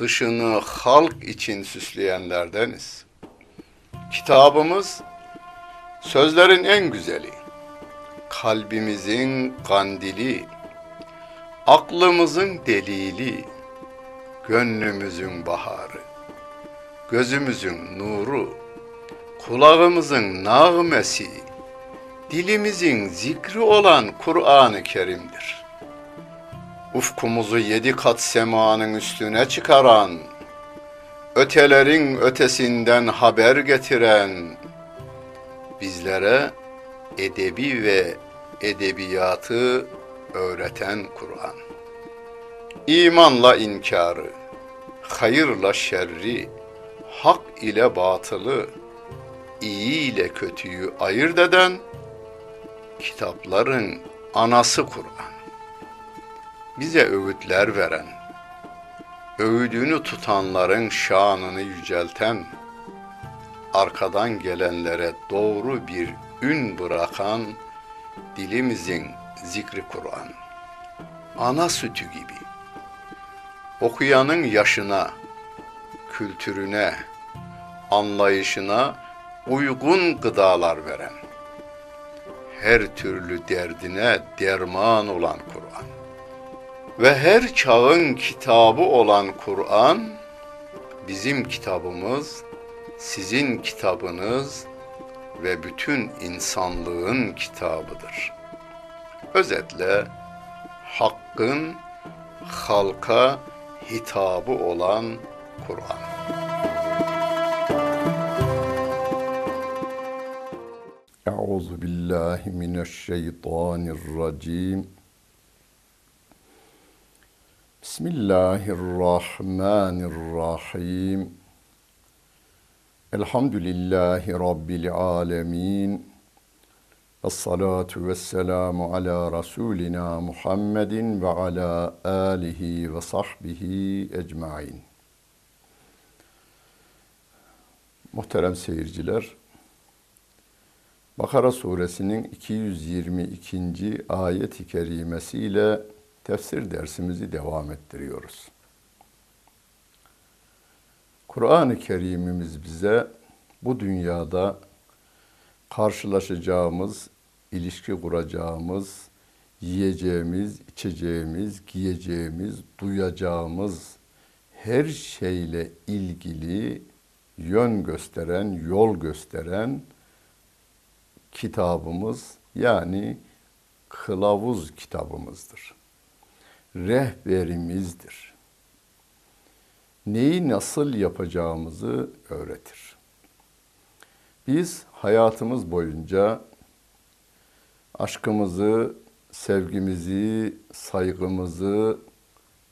dışını halk için süsleyenlerdeniz. Kitabımız sözlerin en güzeli, kalbimizin kandili, aklımızın delili, gönlümüzün baharı, gözümüzün nuru, kulağımızın nağmesi, dilimizin zikri olan Kur'an-ı Kerim'dir. Ufkumuzu yedi kat semanın üstüne çıkaran, ötelerin ötesinden haber getiren, bizlere edebi ve edebiyatı öğreten Kur'an. İmanla inkarı, hayırla şerri, hak ile batılı, iyi ile kötüyü ayırt eden kitapların anası Kur'an. Bize öğütler veren, öğüdünü tutanların şanını yücelten, arkadan gelenlere doğru bir ün bırakan dilimizin zikri Kur'an. Ana sütü gibi. Okuyanın yaşına, kültürüne, anlayışına uygun gıdalar veren, her türlü derdine derman olan ve her çağın kitabı olan Kur'an bizim kitabımız, sizin kitabınız ve bütün insanlığın kitabıdır. Özetle hakkın halka hitabı olan Kur'an. Euzu billahi mineşşeytanirracim. Bismillahirrahmanirrahim. Elhamdülillahi Rabbil alemin. Esselatu vesselamu ala Resulina Muhammedin ve ala alihi ve sahbihi ecmain. Muhterem seyirciler, Bakara suresinin 222. ayet-i kerimesiyle tefsir dersimizi devam ettiriyoruz. Kur'an-ı Kerim'imiz bize bu dünyada karşılaşacağımız, ilişki kuracağımız, yiyeceğimiz, içeceğimiz, giyeceğimiz, duyacağımız her şeyle ilgili yön gösteren, yol gösteren kitabımız yani kılavuz kitabımızdır. Rehberimizdir. Neyi nasıl yapacağımızı öğretir. Biz hayatımız boyunca aşkımızı, sevgimizi, saygımızı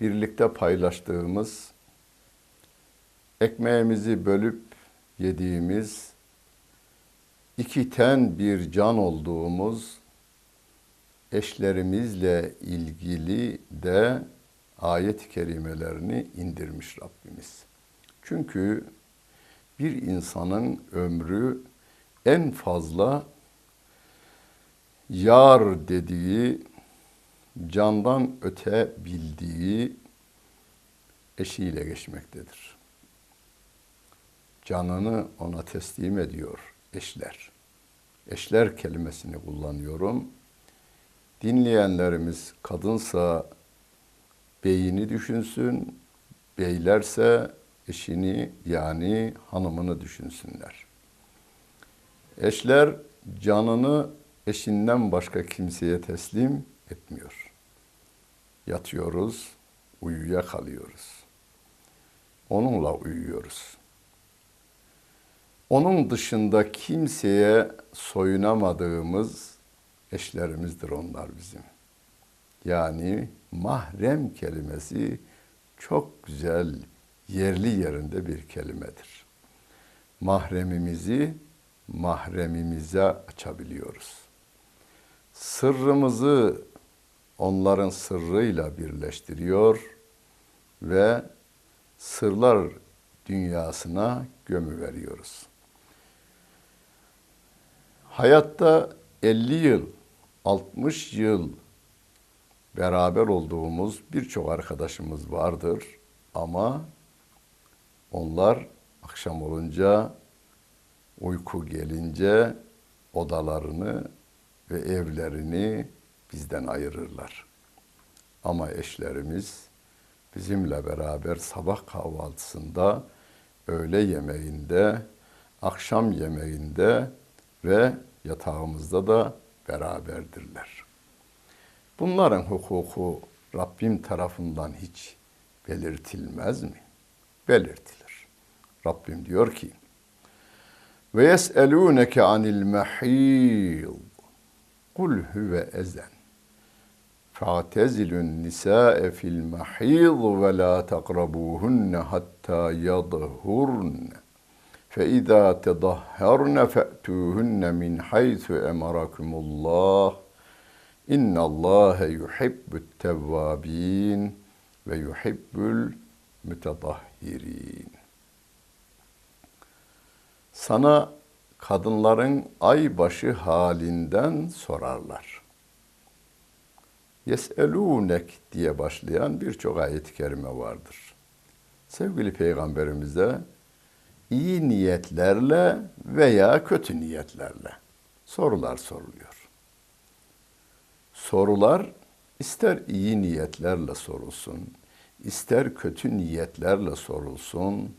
birlikte paylaştığımız, ekmeğimizi bölüp yediğimiz, iki ten bir can olduğumuz eşlerimizle ilgili de ayet-i kerimelerini indirmiş Rabbimiz. Çünkü bir insanın ömrü en fazla yar dediği, candan öte bildiği eşiyle geçmektedir. Canını ona teslim ediyor eşler. Eşler kelimesini kullanıyorum. Dinleyenlerimiz kadınsa beyini düşünsün, beylerse eşini yani hanımını düşünsünler. Eşler canını eşinden başka kimseye teslim etmiyor. Yatıyoruz, uyuya kalıyoruz. Onunla uyuyoruz. Onun dışında kimseye soyunamadığımız eşlerimizdir onlar bizim. Yani mahrem kelimesi çok güzel yerli yerinde bir kelimedir. Mahremimizi mahremimize açabiliyoruz. Sırrımızı onların sırrıyla birleştiriyor ve sırlar dünyasına gömü veriyoruz. Hayatta 50 yıl, 60 yıl beraber olduğumuz birçok arkadaşımız vardır ama onlar akşam olunca uyku gelince odalarını ve evlerini bizden ayırırlar. Ama eşlerimiz bizimle beraber sabah kahvaltısında, öğle yemeğinde, akşam yemeğinde ve yatağımızda da beraberdirler. Bunların hukuku Rabbim tarafından hiç belirtilmez mi? Belirtilir. Rabbim diyor ki: Ve yeselûneke anil mahîd. Kul huve ezen. Fatezilun nisâe fil mahîd ve lâ takrabuhunne hattâ yadhurne. فَإِذَا تَضَهَّرْنَ فَأْتُوهُنَّ مِنْ حَيْثُ أَمَرَكُمُ اللّٰهُ اِنَّ اللّٰهَ يُحِبُّ التَّوَّابِينَ وَيُحِبُّ الْمُتَطَهِّرِينَ Sana kadınların aybaşı halinden sorarlar. Yeselûnek diye başlayan birçok ayet-i kerime vardır. Sevgili Peygamberimize iyi niyetlerle veya kötü niyetlerle sorular soruluyor. Sorular ister iyi niyetlerle sorulsun, ister kötü niyetlerle sorulsun,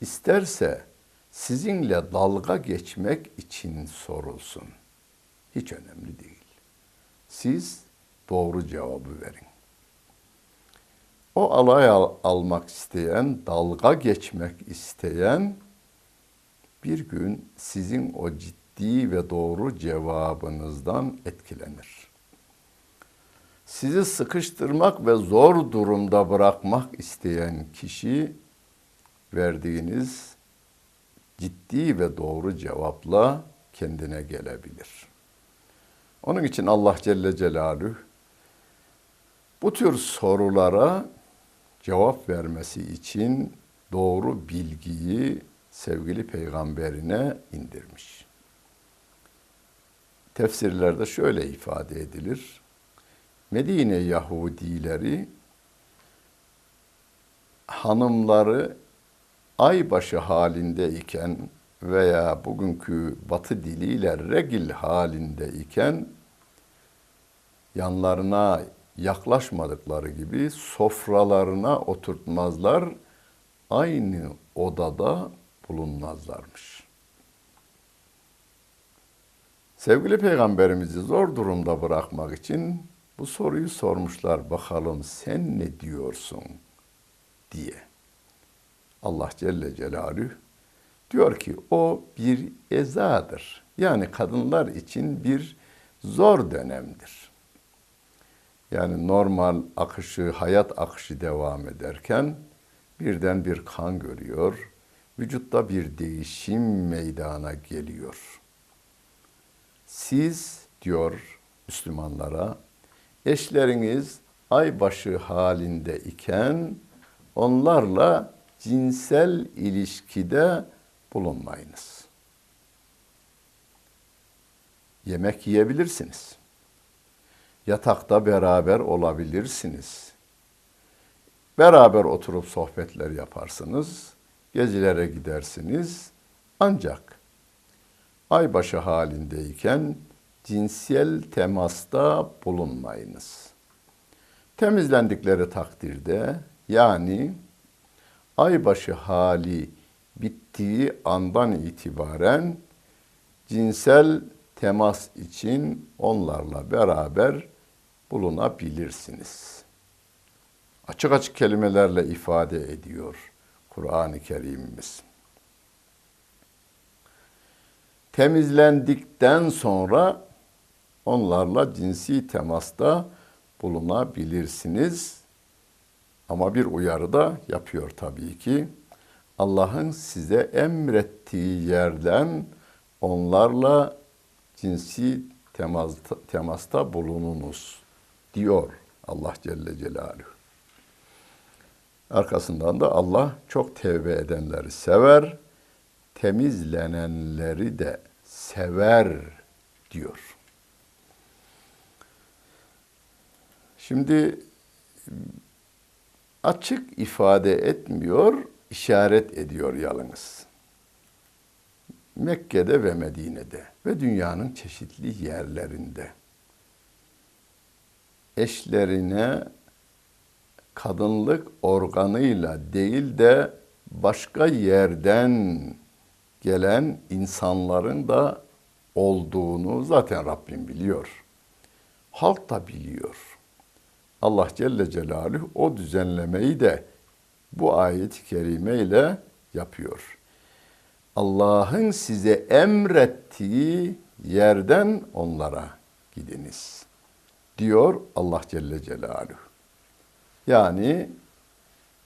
isterse sizinle dalga geçmek için sorulsun. Hiç önemli değil. Siz doğru cevabı verin. O alay al- almak isteyen, dalga geçmek isteyen bir gün sizin o ciddi ve doğru cevabınızdan etkilenir. Sizi sıkıştırmak ve zor durumda bırakmak isteyen kişi verdiğiniz ciddi ve doğru cevapla kendine gelebilir. Onun için Allah Celle Celaluhu bu tür sorulara cevap vermesi için doğru bilgiyi sevgili peygamberine indirmiş. Tefsirlerde şöyle ifade edilir. Medine Yahudileri hanımları aybaşı halindeyken veya bugünkü batı diliyle regil halindeyken yanlarına yaklaşmadıkları gibi sofralarına oturtmazlar, aynı odada bulunmazlarmış. Sevgili Peygamberimizi zor durumda bırakmak için bu soruyu sormuşlar. Bakalım sen ne diyorsun diye. Allah Celle Celaluhu diyor ki o bir ezadır. Yani kadınlar için bir zor dönemdir. Yani normal akışı, hayat akışı devam ederken birden bir kan görüyor. Vücutta bir değişim meydana geliyor. Siz diyor Müslümanlara eşleriniz aybaşı halinde iken onlarla cinsel ilişkide bulunmayınız. Yemek yiyebilirsiniz. Yatakta beraber olabilirsiniz. Beraber oturup sohbetler yaparsınız. Gezilere gidersiniz. Ancak aybaşı halindeyken cinsel temasta bulunmayınız. Temizlendikleri takdirde yani aybaşı hali bittiği andan itibaren cinsel temas için onlarla beraber bulunabilirsiniz. Açık açık kelimelerle ifade ediyor Kur'an-ı Kerim'imiz. Temizlendikten sonra onlarla cinsi temasta bulunabilirsiniz. Ama bir uyarı da yapıyor tabii ki. Allah'ın size emrettiği yerden onlarla cinsi temasta, temasta bulununuz diyor Allah Celle Celaluhu. Arkasından da Allah çok tevbe edenleri sever, temizlenenleri de sever diyor. Şimdi açık ifade etmiyor, işaret ediyor yalnız. Mekke'de ve Medine'de ve dünyanın çeşitli yerlerinde eşlerine kadınlık organıyla değil de başka yerden gelen insanların da olduğunu zaten Rabbim biliyor. Halk da biliyor. Allah Celle Celaluhu o düzenlemeyi de bu ayet-i kerime ile yapıyor. Allah'ın size emrettiği yerden onlara gidiniz diyor Allah Celle Celaluhu. Yani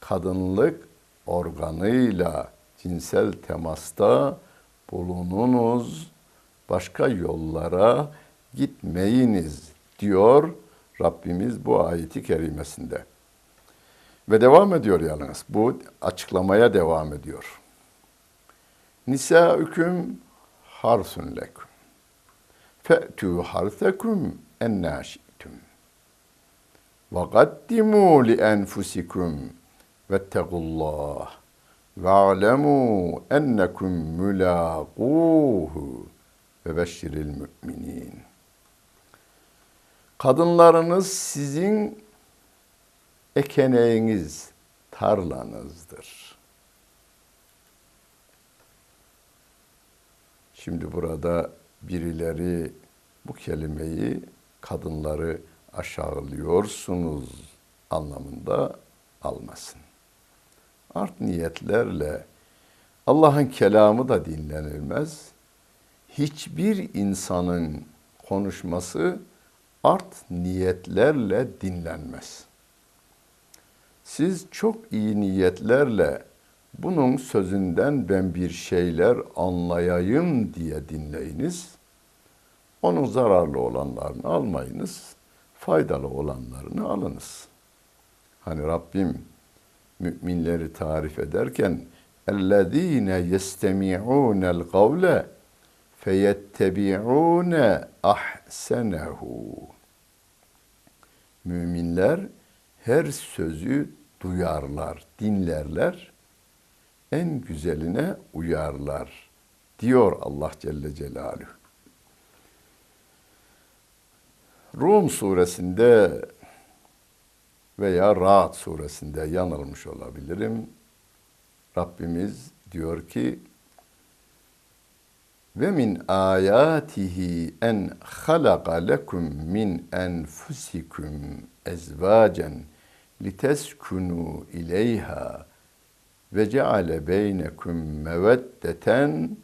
kadınlık organıyla cinsel temasta bulununuz, başka yollara gitmeyiniz diyor Rabbimiz bu ayeti kerimesinde. Ve devam ediyor yalnız. Bu açıklamaya devam ediyor. Nisa'üküm harsun leküm. Fe'tü harsekum ennâ li enfusikum vettegullah ve alemu ennekum mülâquhu ve müminin. Kadınlarınız sizin ekeneğiniz, tarlanızdır. Şimdi burada birileri bu kelimeyi kadınları aşağılıyorsunuz anlamında almasın. Art niyetlerle Allah'ın kelamı da dinlenilmez. Hiçbir insanın konuşması art niyetlerle dinlenmez. Siz çok iyi niyetlerle bunun sözünden ben bir şeyler anlayayım diye dinleyiniz. Onun zararlı olanlarını almayınız, faydalı olanlarını alınız. Hani Rabbim müminleri tarif ederken اَلَّذ۪ينَ يَسْتَمِعُونَ الْقَوْلَ فَيَتَّبِعُونَ اَحْسَنَهُ Müminler her sözü duyarlar, dinlerler, en güzeline uyarlar diyor Allah Celle Celaluhu. Rum suresinde veya Ra'd suresinde yanılmış olabilirim. Rabbimiz diyor ki ve min ayatihi en halaka lekum min enfusikum ezvacen liteskunu ileyha ve ceale beynekum meveddeten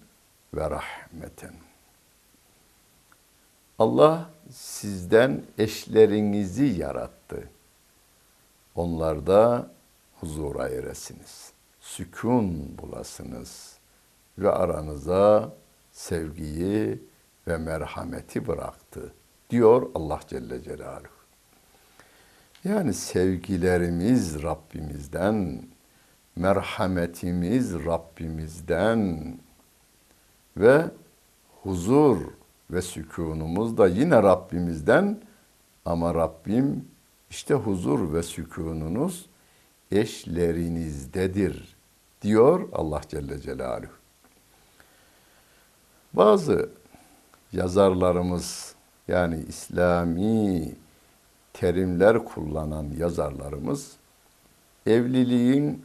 ve rahmeten. Allah sizden eşlerinizi yarattı. Onlarda huzura eresiniz. Sükun bulasınız ve aranıza sevgiyi ve merhameti bıraktı diyor Allah Celle Celaluhu. Yani sevgilerimiz Rabbimizden, merhametimiz Rabbimizden ve huzur ve sükunumuz da yine Rabbimizden ama Rabbim işte huzur ve sükununuz eşlerinizdedir diyor Allah Celle Celaluhu. Bazı yazarlarımız yani İslami terimler kullanan yazarlarımız evliliğin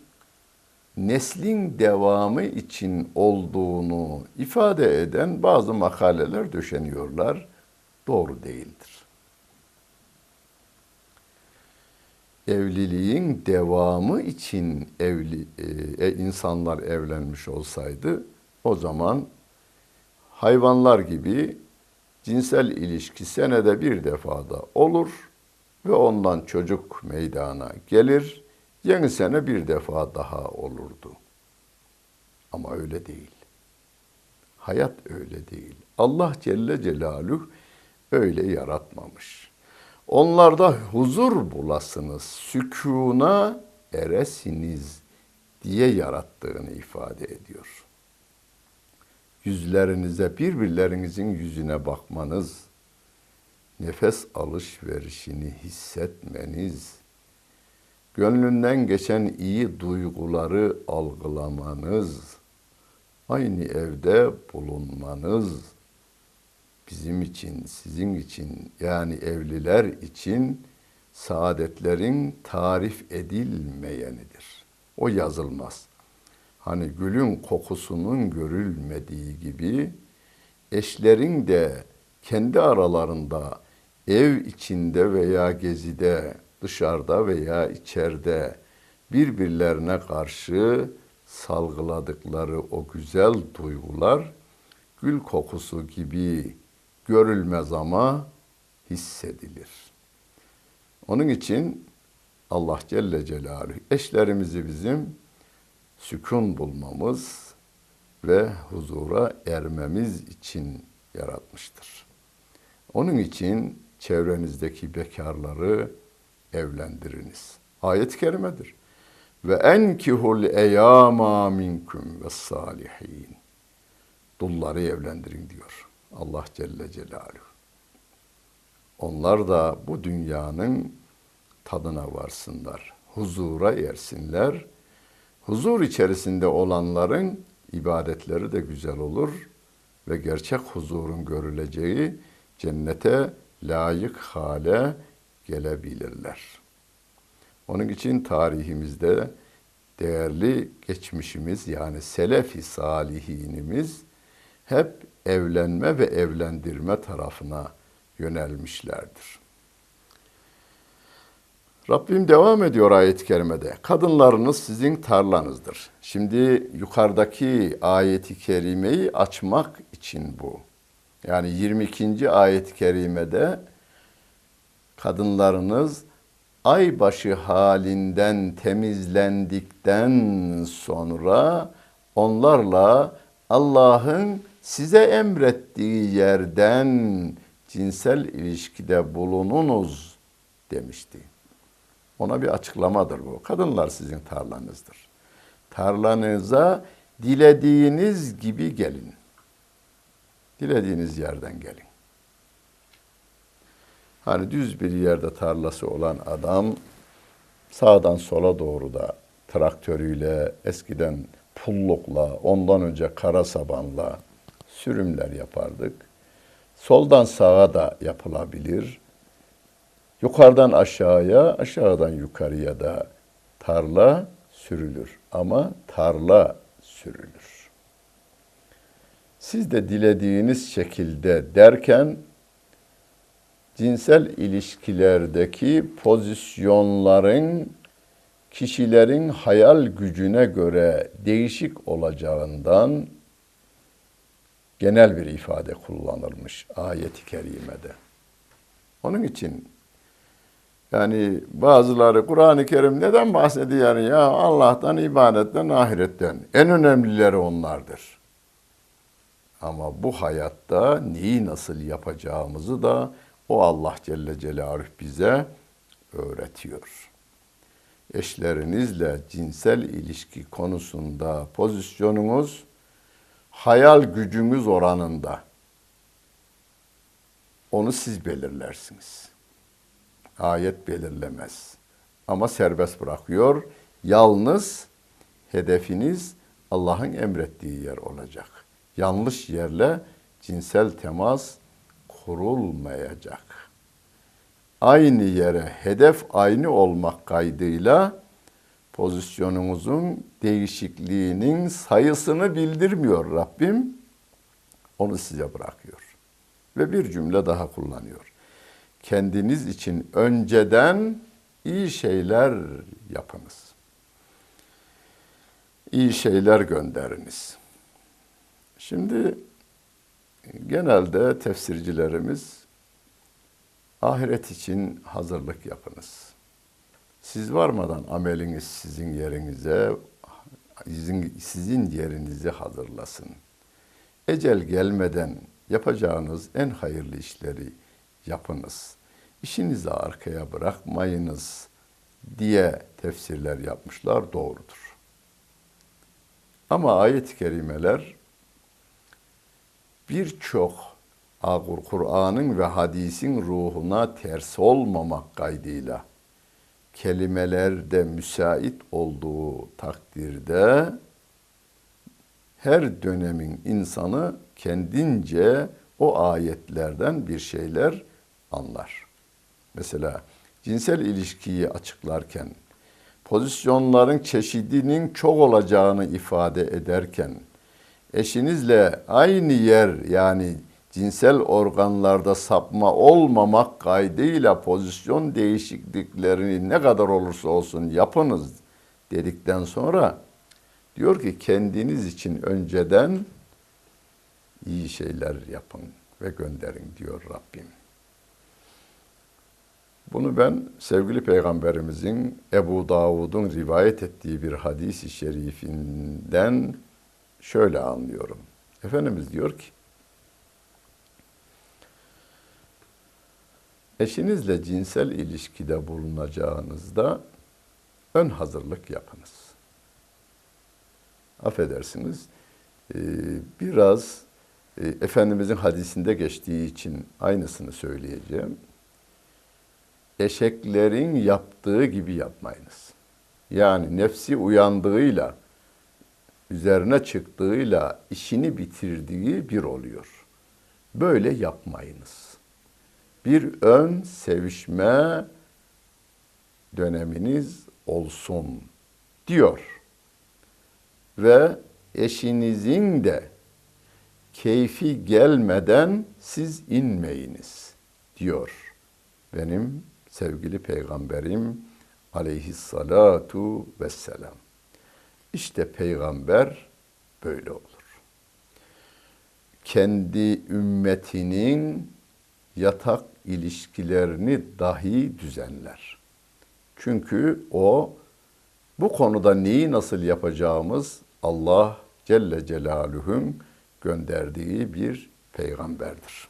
neslin devamı için olduğunu ifade eden bazı makaleler döşeniyorlar. Doğru değildir. Evliliğin devamı için evli e, insanlar evlenmiş olsaydı o zaman hayvanlar gibi cinsel ilişki senede bir defada olur ve ondan çocuk meydana gelir Yeni sene bir defa daha olurdu. Ama öyle değil. Hayat öyle değil. Allah Celle Celaluhu öyle yaratmamış. Onlarda huzur bulasınız, sükuna eresiniz diye yarattığını ifade ediyor. Yüzlerinize, birbirlerinizin yüzüne bakmanız, nefes alışverişini hissetmeniz, gönlünden geçen iyi duyguları algılamanız, aynı evde bulunmanız bizim için, sizin için yani evliler için saadetlerin tarif edilmeyenidir. O yazılmaz. Hani gülün kokusunun görülmediği gibi eşlerin de kendi aralarında ev içinde veya gezide, dışarıda veya içeride birbirlerine karşı salgıladıkları o güzel duygular gül kokusu gibi görülmez ama hissedilir. Onun için Allah Celle Celaluhu eşlerimizi bizim sükun bulmamız ve huzura ermemiz için yaratmıştır. Onun için çevrenizdeki bekarları evlendiriniz. Ayet-i kerimedir. Ve enkihul eyama minkum ve salihin. Dulları evlendirin diyor Allah Celle Celaluhu. Onlar da bu dünyanın tadına varsınlar, huzura ersinler. Huzur içerisinde olanların ibadetleri de güzel olur ve gerçek huzurun görüleceği cennete layık hale gelebilirler. Onun için tarihimizde değerli geçmişimiz yani selefi salihinimiz hep evlenme ve evlendirme tarafına yönelmişlerdir. Rabbim devam ediyor ayet-i kerimede. Kadınlarınız sizin tarlanızdır. Şimdi yukarıdaki ayet-i kerimeyi açmak için bu. Yani 22. ayet-i kerimede kadınlarınız aybaşı halinden temizlendikten sonra onlarla Allah'ın size emrettiği yerden cinsel ilişkide bulununuz demişti. Ona bir açıklamadır bu. Kadınlar sizin tarlanızdır. Tarlanıza dilediğiniz gibi gelin. Dilediğiniz yerden gelin. Hani düz bir yerde tarlası olan adam sağdan sola doğru da traktörüyle, eskiden pullukla, ondan önce kara sabanla sürümler yapardık. Soldan sağa da yapılabilir. Yukarıdan aşağıya, aşağıdan yukarıya da tarla sürülür. Ama tarla sürülür. Siz de dilediğiniz şekilde derken cinsel ilişkilerdeki pozisyonların kişilerin hayal gücüne göre değişik olacağından genel bir ifade kullanılmış ayet-i kerimede. Onun için yani bazıları Kur'an-ı Kerim neden bahsediyor ya Allah'tan, ibadetten, ahiretten. En önemlileri onlardır. Ama bu hayatta neyi nasıl yapacağımızı da o Allah Celle Celaluhu bize öğretiyor. Eşlerinizle cinsel ilişki konusunda pozisyonunuz hayal gücünüz oranında. Onu siz belirlersiniz. Ayet belirlemez. Ama serbest bırakıyor. Yalnız hedefiniz Allah'ın emrettiği yer olacak. Yanlış yerle cinsel temas kurulmayacak. Aynı yere hedef aynı olmak kaydıyla pozisyonunuzun değişikliğinin sayısını bildirmiyor Rabbim. Onu size bırakıyor. Ve bir cümle daha kullanıyor. Kendiniz için önceden iyi şeyler yapınız. İyi şeyler gönderiniz. Şimdi genelde tefsircilerimiz ahiret için hazırlık yapınız. Siz varmadan ameliniz sizin yerinize, sizin, sizin yerinizi hazırlasın. Ecel gelmeden yapacağınız en hayırlı işleri yapınız. İşinizi arkaya bırakmayınız diye tefsirler yapmışlar doğrudur. Ama ayet-i kerimeler birçok Kur'an'ın ve hadisin ruhuna ters olmamak kaydıyla kelimelerde müsait olduğu takdirde her dönemin insanı kendince o ayetlerden bir şeyler anlar. Mesela cinsel ilişkiyi açıklarken, pozisyonların çeşidinin çok olacağını ifade ederken, eşinizle aynı yer yani cinsel organlarda sapma olmamak kaydıyla pozisyon değişikliklerini ne kadar olursa olsun yapınız dedikten sonra diyor ki kendiniz için önceden iyi şeyler yapın ve gönderin diyor Rabbim. Bunu ben sevgili peygamberimizin Ebu Davud'un rivayet ettiği bir hadis-i şerifinden şöyle anlıyorum. Efendimiz diyor ki, eşinizle cinsel ilişkide bulunacağınızda ön hazırlık yapınız. Affedersiniz, e, biraz e, Efendimizin hadisinde geçtiği için aynısını söyleyeceğim. Eşeklerin yaptığı gibi yapmayınız. Yani nefsi uyandığıyla, üzerine çıktığıyla işini bitirdiği bir oluyor. Böyle yapmayınız. Bir ön sevişme döneminiz olsun diyor. Ve eşinizin de keyfi gelmeden siz inmeyiniz diyor. Benim sevgili peygamberim aleyhissalatu vesselam. İşte peygamber böyle olur. Kendi ümmetinin yatak ilişkilerini dahi düzenler. Çünkü o bu konuda neyi nasıl yapacağımız Allah Celle Celaluhu'nun gönderdiği bir peygamberdir.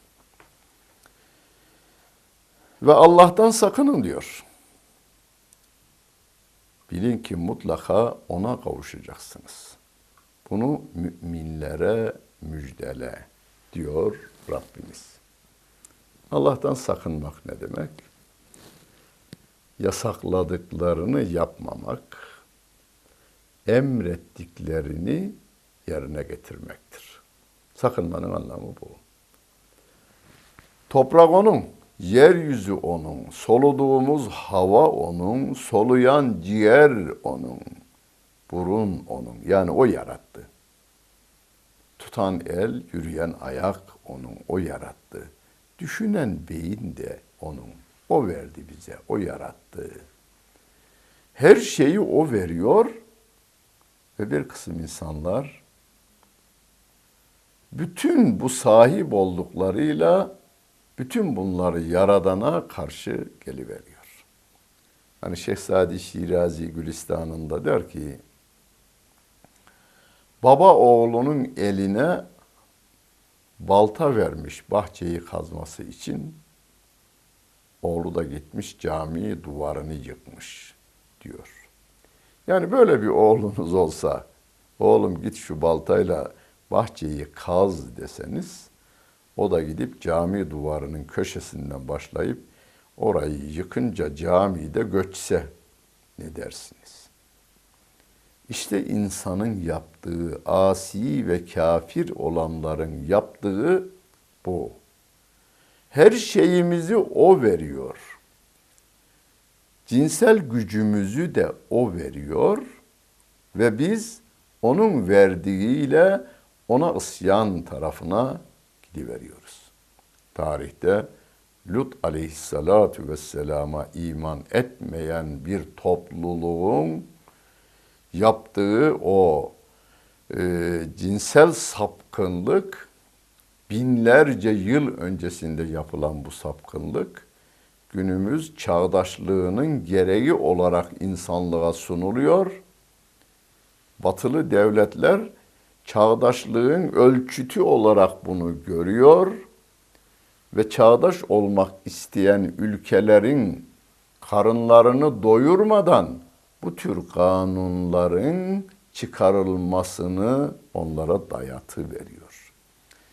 Ve Allah'tan sakının diyor. Bilin ki mutlaka ona kavuşacaksınız. Bunu müminlere müjdele diyor Rabbimiz. Allah'tan sakınmak ne demek? Yasakladıklarını yapmamak, emrettiklerini yerine getirmektir. Sakınmanın anlamı bu. Toprak onun, Yeryüzü onun, soluduğumuz hava onun, soluyan ciğer onun, burun onun. Yani o yarattı. Tutan el, yürüyen ayak onun, o yarattı. Düşünen beyin de onun. O verdi bize, o yarattı. Her şeyi o veriyor ve bir kısım insanlar bütün bu sahip olduklarıyla bütün bunları Yaradan'a karşı geliveriyor. Hani Şehzadi Şirazi Gülistan'ında der ki, baba oğlunun eline balta vermiş bahçeyi kazması için, oğlu da gitmiş cami duvarını yıkmış diyor. Yani böyle bir oğlunuz olsa, oğlum git şu baltayla bahçeyi kaz deseniz, o da gidip cami duvarının köşesinden başlayıp orayı yıkınca camide göçse ne dersiniz? İşte insanın yaptığı, asi ve kafir olanların yaptığı bu. Her şeyimizi o veriyor. Cinsel gücümüzü de o veriyor ve biz onun verdiğiyle ona isyan tarafına veriyoruz. Tarihte Lut aleyhissalatu vesselama iman etmeyen bir topluluğun yaptığı o e, cinsel sapkınlık binlerce yıl öncesinde yapılan bu sapkınlık günümüz çağdaşlığının gereği olarak insanlığa sunuluyor. Batılı devletler çağdaşlığın ölçütü olarak bunu görüyor ve çağdaş olmak isteyen ülkelerin karınlarını doyurmadan bu tür kanunların çıkarılmasını onlara dayatı veriyor.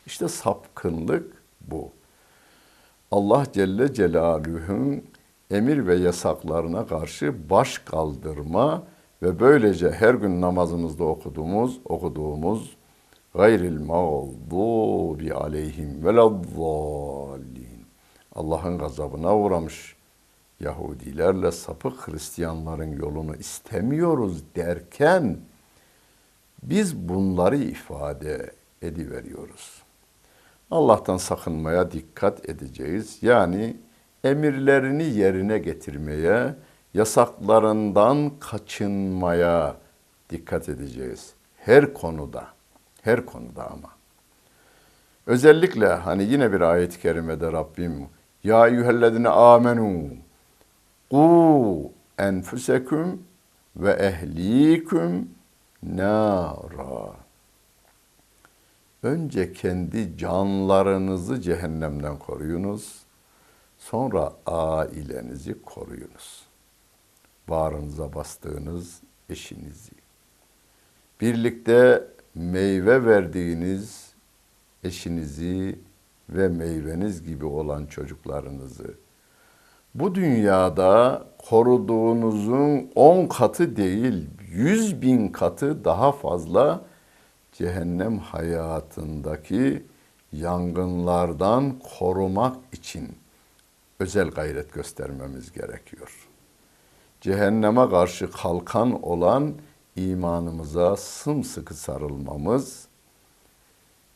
İşte sapkınlık bu. Allah Celle Celaluhu'nun emir ve yasaklarına karşı baş kaldırma ve böylece her gün namazımızda okuduğumuz okuduğumuz gayril mağdubi aleyhim velezzallin Allah'ın gazabına uğramış Yahudilerle sapık Hristiyanların yolunu istemiyoruz derken biz bunları ifade ediveriyoruz. Allah'tan sakınmaya dikkat edeceğiz. Yani emirlerini yerine getirmeye, yasaklarından kaçınmaya dikkat edeceğiz. Her konuda, her konuda ama. Özellikle hani yine bir ayet-i kerimede Rabbim Ya eyyühellezine amenu Ku enfusekum ve ehliküm nara. Önce kendi canlarınızı cehennemden koruyunuz. Sonra ailenizi koruyunuz. Bağrınıza bastığınız eşinizi. Birlikte meyve verdiğiniz eşinizi ve meyveniz gibi olan çocuklarınızı bu dünyada koruduğunuzun on katı değil, yüz bin katı daha fazla cehennem hayatındaki yangınlardan korumak için özel gayret göstermemiz gerekiyor. Cehenneme karşı kalkan olan imanımıza sımsıkı sarılmamız,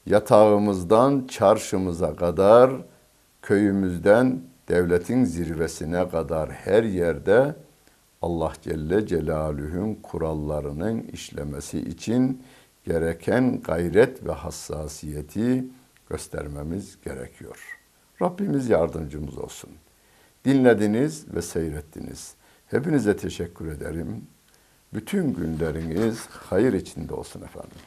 yatağımızdan çarşımıza kadar, köyümüzden devletin zirvesine kadar her yerde Allah Celle Celaluhu'nun kurallarının işlemesi için gereken gayret ve hassasiyeti göstermemiz gerekiyor. Rabbimiz yardımcımız olsun. Dinlediniz ve seyrettiniz. Hepinize teşekkür ederim. Bütün günleriniz hayır içinde olsun efendim.